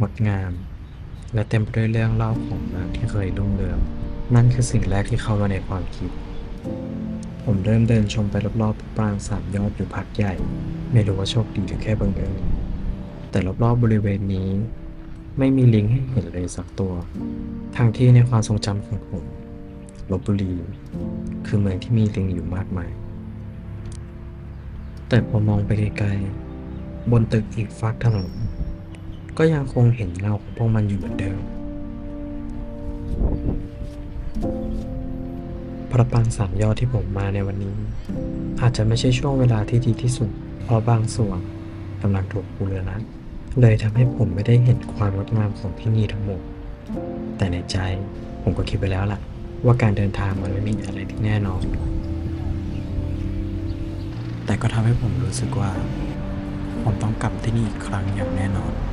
งดงาม และเต็มไปด้วยเรื่องเล่าของเมืองที่เคยรุ่งเรือง นั่นคือสิ่งแรกที่เข้ามาในความคิด ผมเริ่มเดินชมไปรอบๆปรางสามยอดอยู่พักใหญ่ ไม่รู้ว่าโชคดีหรือแค่บังเอิญแต่รอบๆบริเวณนี้ ไม่มีลิงให้เห็นเลยสักตัวทั้งที่ในความทรงจำของผมลบบุรี คือเมืองที่มีลิงอยู่มากมาย แต่พอมองไปไกลๆบนตึกอีกฝักถนน ก็ยังคงเห็นเงาของพวกมันอยู่เหมือนเดิม พระปรางสามยอดที่ผมมาในวันนี้ อาจจะไม่ใช่ช่วงเวลาที่ดีที่สุด เพราะบางส่วนกำลังถูกปูเรือนะเลยทำให้ผมไม่ได้เห็นความงดงามของที่นี่ทั้งหมด แต่ในใจผมก็คิดไปแล้วล่ะ ว่าการเดินทางมันไม่มีอะไรที่แน่นอน แต่ก็ทำให้ผมรู้สึกว่า ผมต้องกลับที่นี่อีกครั้งอย่างแน่นอน